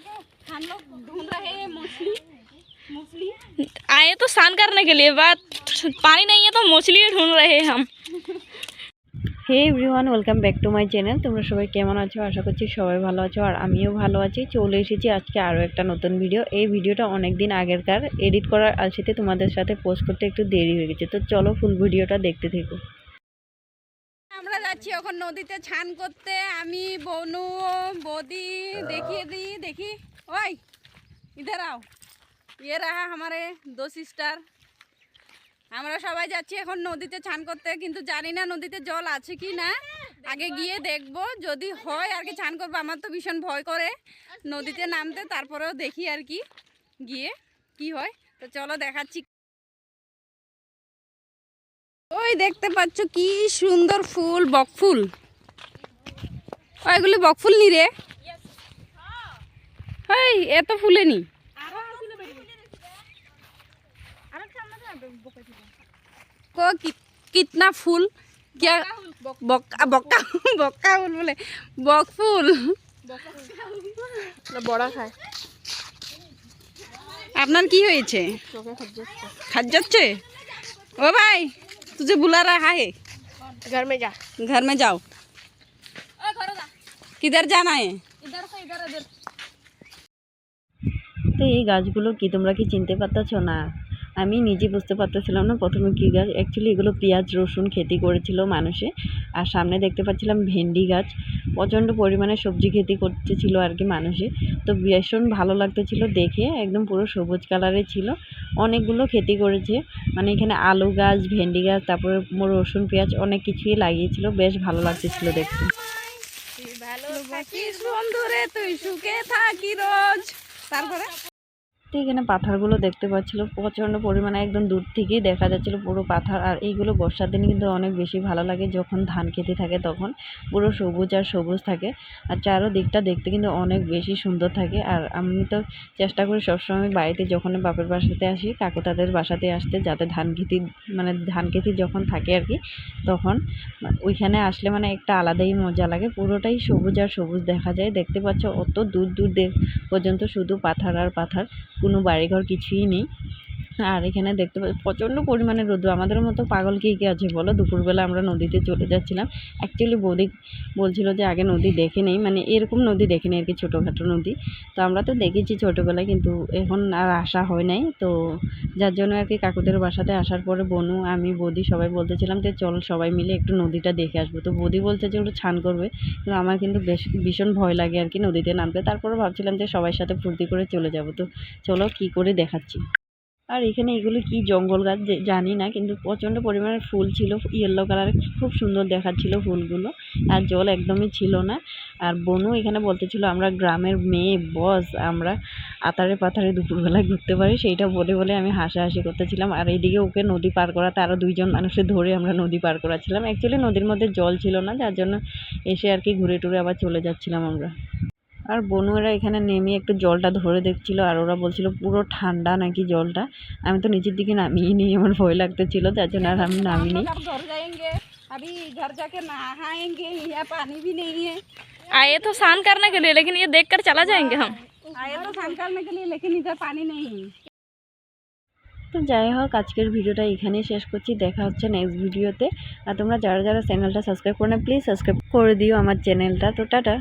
हम लोग ढूंढ रहे हैं मछली मछली आए तो स्नान करने के लिए बात पानी नहीं है तो मछली ढूंढ रहे हैं हम hey everyone welcome back to my channel তোমরা সবাই কেমন আছো আশা করছি সবাই ভালো আছো আর আমিও ভালো আছি চলে এসেছি আজকে আরও একটা নতুন ভিডিও এই ভিডিওটা অনেক দিন আগেরকার এডিট করার আলসিতে তোমাদের সাথে পোস্ট করতে একটু দেরি হয়ে গেছে তো চলো ফুল ভিডিওটা দেখতে থেকো আমরা যাচ্ছি এখন নদীতে ছান করতে। আমি বনু বদি দেখিয়ে হ্যাঁ। দিই দেখি। ওই ইধার আও। ইয়ে রাহা আমারে দো সিস্টার আমরা সবাই যাচ্ছি এখন নদীতে ছান করতে কিন্তু জানি না নদীতে জল আছে কি না। আগে গিয়ে দেখব যদি হয় আর কি ছান করব আমার তো ভীষণ ভয় করে। নদীতে নামতে তারপরেও দেখি আর কি। গিয়ে কি হয়। তো চলো দেখাচ্ছি তুমি দেখতে পাচ্ছ কি সুন্দর ফুল বকফুল ওইগুলো বকফুল নি রে? হই এত ফুলে নি। কিতনা ফুল? क्या বক্কা ফুল বলে। বক ফুল। বড়া খায়। আপনার কি হয়েছে? খাদ্যাচ্ছে ও ভাই তুঝে बुला रहा है घर में जा घर में जाओ किधर जाना है इधर से इधर इधर তো এই গাছগুলো কি তোমরা কি চিনতে পারতেছো না আমি নিজে বুঝতে পারতেছিলাম না প্রথমে কী গাছ। অ্যাকচুয়ালি এগুলো পেঁয়াজ, রসুন খেতি করেছিল মানুষে। আর সামনে দেখতে পাচ্ছিলাম ভেন্ডি গাছ। প্রচণ্ড পরিমাণে সবজি খেতি করতেছিল আর কি মানুষে। তো ভীষণ ভালো লাগতেছিল দেখে, একদম পুরো সবুজ কালারের ছিল। অনেকগুলো খেতি করেছে। মানে এখানে আলু গাছ, ভেন্ডি গাছ, তারপরে রসুন, পেঁয়াজ অনেক কিছুই লাগিয়েছিল। বেশ ভালো লাগতেছিল দেখতে। ভালো থাকিস বন্ধুরে, তুই সুখে থাকি রোজ। তারপরে? তো এখানে পাথরগুলো দেখতে পাচ্ছিল। প্রচণ্ড পরিমাণে একদম দূর থেকেই দেখা যাচ্ছিল পুরো পাথর। আর এইগুলো বর্ষার দিনে কিন্তু অনেক বেশি ভালো লাগে যখন ধান খেতে থাকে তখন। পুরো সবুজ আর সবুজ থাকে। আর চারো দিকটা দেখতে কিন্তু অনেক বেশি সুন্দর থাকে। আর আমি তো চেষ্টা করি সবসময় বাড়িতে যখন বাপের বাসাতে আসি, কাকু তাদের বাসাতে আসতে যাতে ধান খেতি মানে ধান খেতি যখন থাকে আর কি, তখন ওইখানে আসলে মানে একটা আলাদাই মজা লাগে। পুরোটাই সবুজ আর সবুজ দেখা যায়। দেখতে পাচ্ছ অত দূর দূর পর্যন্ত শুধু পাথর আর পাথর। কোনো বাড়িঘর কিছুই নেই। আর এখানে দেখতে পাচ্ছি প্রচণ্ড পরিমাণে রোদ্র আমাদের মতো পাগল কে কে আছে বলো? দুপুরবেলা আমরা নদীতে চলে যাচ্ছিলাম। অ্যাকচুয়ালি বৌদি বলছিল যে আগে নদী দেখে নেই। মানে এরকম নদী দেখেনি আর কি, ছোটোখাটো নদী। তো আমরা তো দেখেছি ছোটোবেলায়, কিন্তু এখন আর আসা হয় নাই। তো যার জন্য আর কি কাকুদের বাসাতে আসার পরে বনু, আমি, বৌদি সবাই বলতেছিলাম যে চল সবাই মিলে একটু নদীটা দেখে আসব। তো বৌদি বলছে যে ওটা ছান করবে। কিন্তু আমার কিন্তু বেশ, ভীষণ ভয় লাগে আর কি নদীতে নামতে। তারপরে ভাবছিলাম যে সবার সাথে ফুর্তি করে চলে যাব। তো চলো কি করে দেখাচ্ছি। আর এখানে এগুলো কি জঙ্গল গাছ জানি না, কিন্তু প্রচণ্ড পরিমাণে ফুল ছিল ইয়েলো কালারের খুব সুন্দর দেখাচ্ছিল ফুলগুলো, আর জল একদমই ছিল না। আর বনু এখানে বলতেছিল, আমরা গ্রামের মেয়ে, বস, আমরা আতারে পাথারে দুপুরবেলায় ঘুরতে পারি। সেইটা বলে বলে আমি হাসাহাসি করতেছিলাম। আর এইদিকে ওকে নদী পার করাতে আরও দুইজন মানুষের ধরে আমরা নদী পার করাচ্ছিলাম অ্যাকচুয়ালি নদীর মধ্যে জল ছিল না, যার জন্য এসে আর কি ঘুরে টুরে আবার চলে যাচ্ছিলাম আমরা। আর বনুয়েরা এখানে নেমে একটু জলটা ধরে দেখছিল আর ওরা বলছিল পুরো ঠান্ডা নাকি জলটা আমি তো নিচের দিকে নামিয়ে নিই আমার ভয় লাগতেছিল যার জন্য আর আমি নামিনি अब घर जाएंगे अभी घर जाके नहाएंगे यहाँ पानी भी नहीं है आए तो स्नान करने के लिए लेकिन ये देख कर चला जाएंगे हम आए तो स्नान करने के लिए लेकिन इधर पानी नहीं है তো যাই হোক আজকের ভিডিওটা এখানেই শেষ করছি দেখা হচ্ছে নেক্সট ভিডিওতে আর তোমরা যারা যারা চ্যানেলটা সাবস্ক্রাইব করে না প্লিজ সাবস্ক্রাইব করে দিও আমার চ্যানেলটা তো টাটা